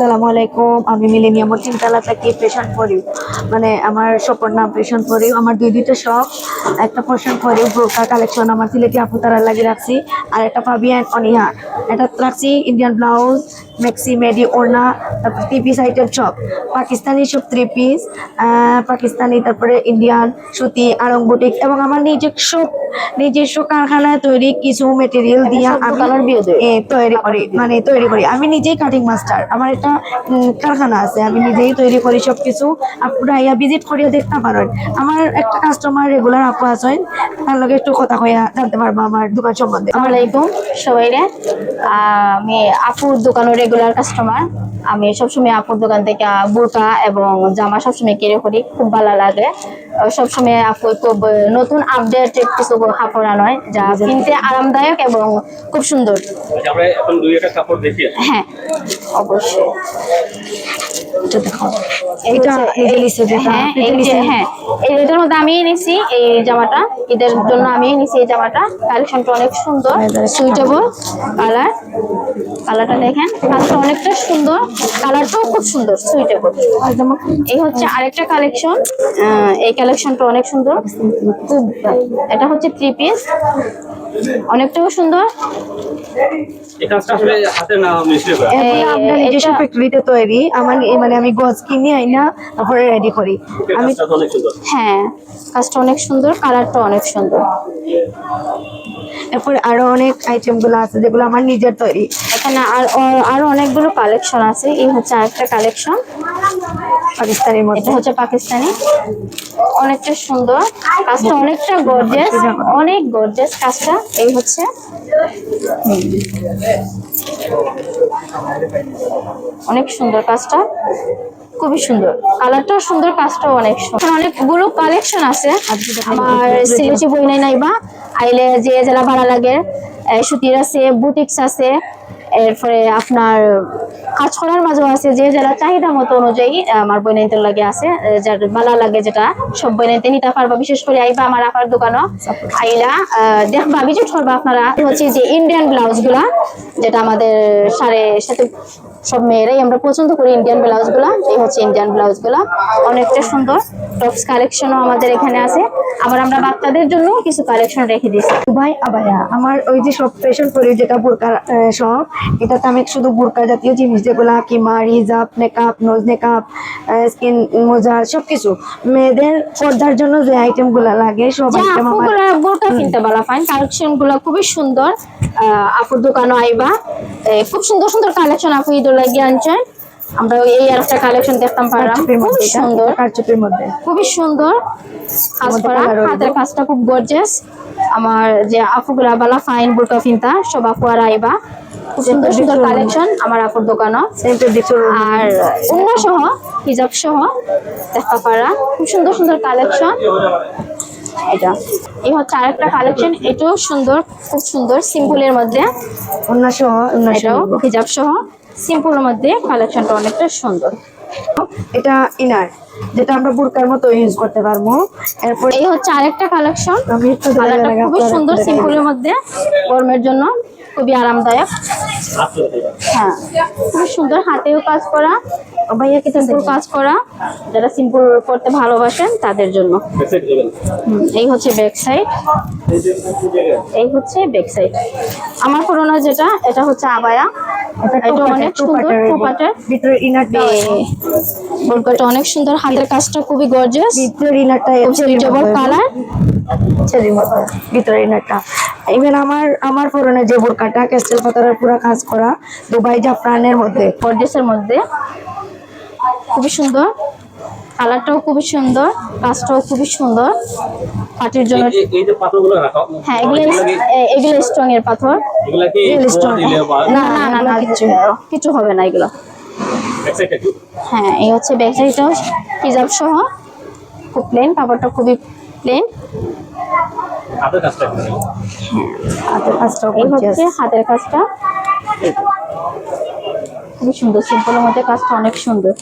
আসসালামু আলাইকুম। আমি মিলেনিয়াম তিনতলা থেকে পেশেন্ট পড়ি? মানে আমার শপের নাম পেশেন্ট পড়ি। আমার দুই দুইটা শপ একটা পেশেন্ট পড়ি ব্রোকার কালেকশন আমার সিলেটি আপু তারা লাগিয়ে রাখছি। আর একটা পাবিয়ান অনিহা এটা রাখছি ইন্ডিয়ান ব্লাউজ মেক্সি মেডি ওড়না তারপর থ্রি পিস আইটেম সব পাকিস্তানি সব থ্রি পিস পাকিস্তানি তারপরে ইন্ডিয়ান সুতি আরং বুটিক এবং আমার নিজস্ব নিজস্ব কারখানায় তৈরি কিছু মেটেরিয়াল দিয়ে আমি তৈরি করি। মানে তৈরি করি। আমি নিজেই কাটিং মাস্টার আমার একটা কারখানা আছে। আমি নিজেই তৈরি করি সব কিছু আপনারা ইয়া ভিজিট করিয়া দেখতে পারেন। আমার একটা কাস্টমার রেগুলার আপু আছেন। লগে একটু কথা কইয়া জানতে পারব আমার দোকান সম্বন্ধে। আমার আসসালামাইকুম সবাইরে। আমি আপুর দোকানের রেগুলার কাস্টমার আমি সবসময় আপুর দোকান থেকে বুরকা এবং জামা সবসময় কিনে করি খুব ভালো লাগে। সবসময় আপু খুব নতুন আপডেট কিছু কাপড় আনয় যা কিনতে আরামদায়ক এবং খুব সুন্দর। আচ্ছা, হ্যাঁ অবশ্যই। এটা দেখো। এটা হচ্ছে- নিজে নিছে যেটা, হ্যাঁ এই। হ্যাঁ। এটার মধ্যে আমি নিছি এই জামাটা। ঈদের জন্য আমি নিছি এই জামাটা। কালেকশনটা অনেক সুন্দর। Suitable colour. কালারটা দেখেন কালারটা অনেকটা সুন্দর। কালারটাও খুব সুন্দর সুইটেবল এই হচ্ছে আরেকটা কালেকশন। এই কালেকশনটা অনেক সুন্দর। এটা হচ্ছে থ্রি পিস অনেকটাও সুন্দর। এই কাজটা আসলে হাতে না মিশিয়ে করা এগুলো এই- আমরা নিজস্ব ফ্যাক্টরিতে তৈরি আমার মানে আমি গজ কিনে আইনা তারপরে রেডি করি। আমি হ্যাঁ কাজটা অনেক সুন্দর কালারটা অনেক সুন্দর। এরপরে আরও অনেক আইটেমগুলো আছে যেগুলো আমার নিজের তৈরি। এখানে আর- আরও অনেকগুলো কালেকশন আছে। এই হচ্ছে আরেকটা কালেকশন পাকিস্তানের মধ্যে। এটা হচ্ছে পাকিস্তানি। অনেকটা সুন্দর। কাজটা অনেকটা গর্জেস অনেক গর্জেস কাজটা। এই হচ্ছে। অনেক সুন্দর কাজটা। খুবই সুন্দর। কালারটাও সুন্দর, কাজটাও অনেক সুন্দর। অনেকগুলো কালেকশন আছে। আমার সিলেটি বই নাই নাইবা আইলে যে জেলা ভাড়া লাগে সুতির আছে বুটিক্স আছে। এরপরে আপনার কাজ করার মাঝেও আছে যে যারা চাহিদা মতো অনুযায়ী আমার বইনাইতে লাগে আছে যার ভালো লাগে যেটা, সব বইনাইতে নিতে পারবা। বিশেষ করে আইবা আমার আপার দোকানও, আইলা দেখবা বিজুট করবা আপনারা। হচ্ছে যে ইন্ডিয়ান ব্লাউজগুলা যেটা আমাদের সাড়ে সাথে সব মেয়েরাই আমরা পছন্দ করি ইন্ডিয়ান ব্লাউজগুলা এই হচ্ছে ইন্ডিয়ান ব্লাউজগুলা অনেকটা সুন্দর। টপস কালেকশনও আমাদের এখানে আছে। আবার আমরা বাচ্চাদের জন্য কিছু কালেকশন রেখে দিয়েছি। দুবাই আবায়া আমার ওই যে সব ফ্যাশন করি যেটা বোরকার সব এটাতে আমি শুধু বোরকা জাতীয় জিনিস যেগুলো কিমার হিজাব মেকআপ নোজ মেকআপ স্কিন মোজা সবকিছু। মেয়েদের পর্দার জন্য যে আইটেমগুলা লাগে সব আইটেম আমার বোরকা কিনতে পারা ফাইন কালেকশনগুলো খুবই সুন্দর। আহ, আপুর দোকানও আইবা। খুব সুন্দর সুন্দর কালেকশন আপু ঈদ লাগিয়ে আনছেন আমরা এই একটা কালেকশন দেখতাম পারলাম খুব সুন্দর। কারচুপির মধ্যে। খুবই সুন্দর। কাজ করা হাতের কাজটা খুব গর্জিয়াস আমার যে আপুগুলা বালা ফাইন বোরকা কিনতা সব আপু আর আইবা। খুব সুন্দর সুন্দর কালেকশন আমার আপুর দোকানও। আর অন্য সহ হিজাব সহ দেখা পারা খুব সুন্দর সুন্দর কালেকশন এটা। এই হচ্ছে আরেকটা কালেকশন এটাও সুন্দর খুব সুন্দর সিম্পলের মধ্যে। অন্য সহ এটাও সহ। হিজাব সহ। সিম্পলের মধ্যে কালেকশনটা অনেকটা সুন্দর। এটা ইনার যেটা আমরা বোরকার মতো ইউজ করতে পারব। এরপর এই হচ্ছে আরেকটা কালেকশন। আমি একটু কালারটা খুবই সুন্দর। সিম্পলের মধ্যে। গরমের জন্য খুবই আরামদায়ক। হ্যাঁ খুবই সুন্দর হাতেও কাজ করা ভাইয়া কি কাজ করা। যারা সিম্পল করতে ভালোবাসেন তাদের জন্য। এই হচ্ছে ব্যাক সাইড এই হচ্ছে ব্যাক সাইড আমার পুরোনো যেটা এটা হচ্ছে আবায়া। এটা অনেক সুন্দর টুপাটের ভিতরে ইনারটা বোরকাটা অনেক সুন্দর। হাতের কাজটা খুবই গর্জিয়াস ভিতরে ইনারটা সুইটেবল কালার ছেলের মতো। ভিতরে ইনারটা ইভেন আমার আমার পরনে যে বোরকাটা ক্যাস্টেল পাতারের পুরো কাজ করা দুবাই জাফরানের মধ্যে। গর্জিয়াসের মধ্যে। খুবই সুন্দর। কালারটাও খুবই সুন্দর কাজটাও খুবই সুন্দর। পাটির জন্য এই- যে পাথরগুলো রাখা হ্যাঁ এগুলো এগুলো স্ট্রং এর পাথর। এগুলা কি। দিলে না না না না কিছু কিছু হবে না এগুলো। হ্যাঁ এই হচ্ছে ব্যাক সাইডটাও হিজাব সহ। খুব প্লেন কাপড়টা খুবই প্লেন হাতের কাজটা হাতের কাজটাও এই হচ্ছে হাতের কাজটা। খুবই সুন্দর সিম্পলের মধ্যে কাজটা অনেক সুন্দর।